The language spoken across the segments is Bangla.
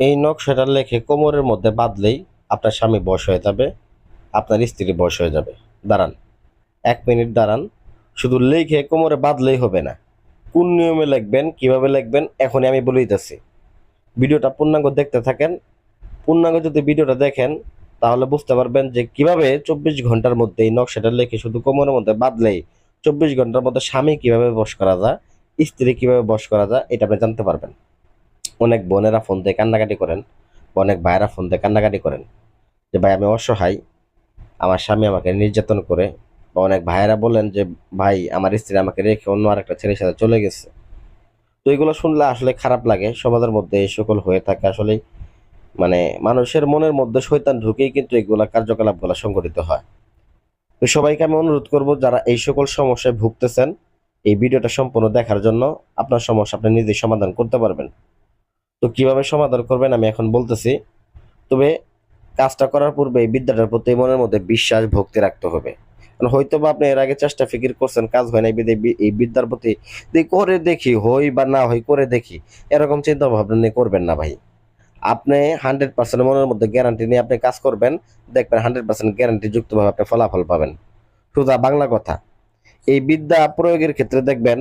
এই নকশাটা লেখে কোমরের মধ্যে বাঁধলেই আপনার স্বামী বশ হয়ে যাবে, আপনার স্ত্রী বশ হয়ে যাবে। দাঁড়ান, এক মিনিট দাঁড়ান। শুধু লেখে কোমরে বাঁধলেই হবে না, কোন নিয়মে লিখবেন, কীভাবে লিখবেন, এখনই আমি বলে দিতেছি। ভিডিওটা পূর্ণাঙ্গ দেখতে থাকেন। পূর্ণাঙ্গ যদি ভিডিওটা দেখেন, তাহলে বুঝতে পারবেন যে কীভাবে চব্বিশ ঘণ্টার মধ্যে এই নকশাটা লেখে শুধু কোমরের মধ্যে বাঁধলেই চব্বিশ ঘণ্টার মধ্যে স্বামী কীভাবে বস করা যায়, স্ত্রী কীভাবে বস করা যায়, এটা আপনি জানতে পারবেন। অনেক বোনেরা ফোন দিয়ে কান্নাকাটি করেন অনেক ভাইয়েরা ফোন দিয়ে কান্নাকাটি করেন। যে, ভাই, আমি অসহায়। আমার স্বামী আমাকে নির্যাতন করে। বা অনেক ভাইয়েরা বলেন যে, ভাই, আমার স্ত্রী আমাকে রেখে অন্য আরেকটা ছেলের সাথে চলে গেছে। তো এগুলো শুনলে আসলে খারাপ লাগে। সমাজের মধ্যে এই সকল হয়ে থাকে আসলে মানে মানুষের মনের মধ্যে শৈতান ঢুকেই কিন্তু এগুলা কার্যকলাপগুলো সংঘটিত হয়। তো সবাইকে আমি অনুরোধ করব, যারা এই সকল সমস্যায় ভুগতেছেন, এই ভিডিওটা সম্পূর্ণ দেখার জন্য আপনার সমস্যা আপনি নিজেই সমাধান করতে পারবেন। তো কীভাবে সমাধান করবেন আমি এখন বলতেছি। তবে কাজটা করার পূর্বে এই বিদ্যাটার প্রতি মনের মধ্যে বিশ্বাস, ভক্তি রাখতে হবে। হয়তো বা আপনি এর আগে চেষ্টা ফিকির করছেন, কাজ হয় না এই বিদ্যার প্রতি করে দেখি, হই বা না হই করে দেখি। এরকম চিন্তা ভাবনা নিয়ে করবেন না ভাই। আপনি হান্ড্রেড পার্সেন্ট মনের মধ্যে গ্যারান্টি নিয়ে আপনি কাজ করবেন, দেখবেন হান্ড্রেড পার্সেন্ট গ্যারান্টি যুক্তভাবে আপনি ফলাফল পাবেন। সোজা বাংলা কথা। এই বিদ্যা প্রয়োগের ক্ষেত্রে দেখবেন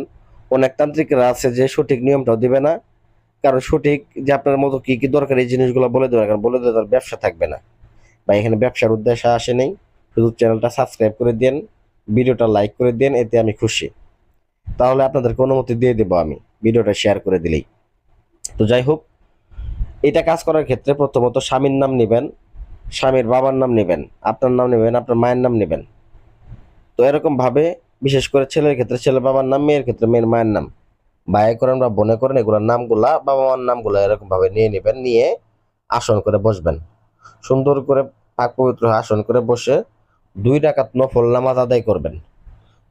অনেক তান্ত্রিকরা আছে যে সঠিক নিয়মটাও দিবে না কারণ সঠিক যে আপনার মতো কি কি দরকার এই জিনিসগুলো বলে দেবে না কারণ বলে দেবে তার ব্যবসা থাকবে না। বা এখানে ব্যবসার উদ্দেশ্য আসে নেই। শুধু চ্যানেলটা সাবস্ক্রাইব করে দেন, ভিডিওটা লাইক করে দেন, এতে আমি খুশি। তাহলে আপনাদেরকে অনুমতি দিয়ে দেবো আমি, ভিডিওটা শেয়ার করে দিলেই। তো যাই হোক, এটা কাজ করার ক্ষেত্রে প্রথমত স্বামীর নাম নেবেন, স্বামীর বাবার নাম নেবেন, আপনার নাম নেবেন, আপনার মায়ের নাম নেবেন। তো এরকমভাবে, বিশেষ করে ছেলের ক্ষেত্রে ছেলের বাবার নাম, মেয়ের ক্ষেত্রে মেয়ের মায়ের নাম। ভাইয়ে করেন বা বোনে করেন এগুলোর নামগুলা বাবা মার নামগুলো এরকম ভাবে নিয়ে নেবেন, নিয়ে আসন করে বসবেন। সুন্দর করে পাক পবিত্র আসন করে বসে দুই ডাকাত নফল নামাজ আদায় করবেন।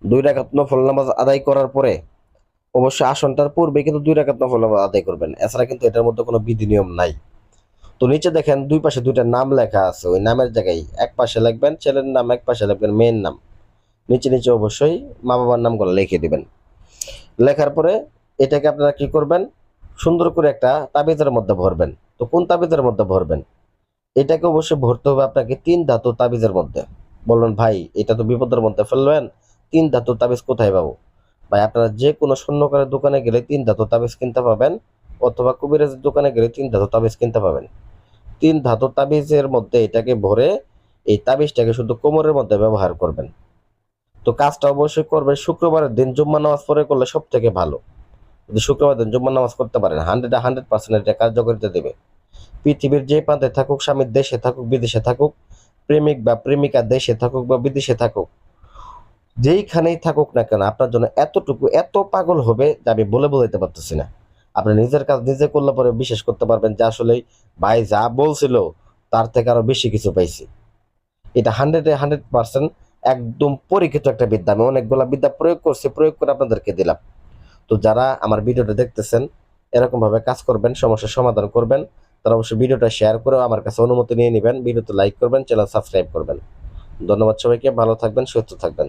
দুই ডাকাত নফল নামাজ আদায় করার পরে অবশ্যই আসনটার পূর্বে কিন্তু দুই ডাকাত নফল নামাজ আদায় করবেন। এছাড়া কিন্তু এটার মধ্যে কোনো বিধি নিয়ম নাই। তো নিচে দেখেন দুই পাশে দুইটা নাম লেখা আছে, ওই নামের জায়গায় এক পাশে লিখবেন, ছেলের নাম এক পাশে লিখবেন, মেয়ের নাম। নিচে নিচে অবশ্যই মা বাবার নামগুলো লিখে দিবেন। লেখার পরে এটাকে আপনারা কি করবেন? সুন্দর করে একটা তাবিজের মধ্যে ভরবেন। তো কোন তাবিজের মধ্যে ভরবেন? এটাকে অবশ্যই ভরতে হবে আপনাকে তিন ধাতু তাবিজের মধ্যে। বলবেন ভাই, এটা তো বিপদের মধ্যে ফেললেন, তিন ধাতু তাবিজ কোথায় পাবো? ভাই, আপনারা যে কোনো স্বর্ণকারের দোকানে গেলে তিন ধাতু তাবিজ কিনতে পাবেন, অথবা কবিরাজের দোকানে গেলে তিন ধাতু তাবিজ কিনতে পাবেন। তিন ধাতু তাবিজের মধ্যে এটাকে ভরে এই তাবিজটাকে শুধু কোমরের মধ্যে ব্যবহার করবেন। তো কাজটা অবশ্যই করবেন শুক্রবারের দিন, জুম্মা নামাজ পড়ে করলে সব থেকে ভালো। যদি শুক্রবার দিন জুম্মা নামাজ করতে পারেন হান্ড্রেড হান্ড্রেড পার্সেন্ট এটা কার্যকরিতা দেবে। পৃথিবীর যে প্রান্তে থাকুক স্বামীর দেশে থাকুক, বিদেশে থাকুক, প্রেমিক বা প্রেমিকা দেশে থাকুক বা বিদেশে থাকুক, যেইখানেই থাকুক না কেন, আপনার জন্য এতটুকু, এত পাগল হবে যে আমি বলে বোঝাইতে পারতেছি না। আপনি নিজের কাজ নিজে করলে পরে বিশ্বাস করতে পারবেন যে আসলে ভাই যা বলছিল, তার থেকে আরও বেশি কিছু পাইছি। এটা হান্ড্রেডে, হান্ড্রেড পার্সেন্ট একদম পরীক্ষিত একটা বিদ্যা। আমি অনেকগুলা বিদ্যা প্রয়োগ করছি, প্রয়োগ করে আপনাদেরকে দিলাম। তো যারা আমার ভিডিওটা দেখতেছেন এরকম ভাবে কাজ করবেন, সমস্যার সমাধান করবেন, তারা অবশ্যই ভিডিওটা শেয়ার করে আমার কাছে অনুমতি নিয়ে নেবেন। ভিডিওতে লাইক করবেন চ্যানেল সাবস্ক্রাইব করবেন। ধন্যবাদ সবাইকে, ভালো থাকবেন, সুস্থ থাকবেন।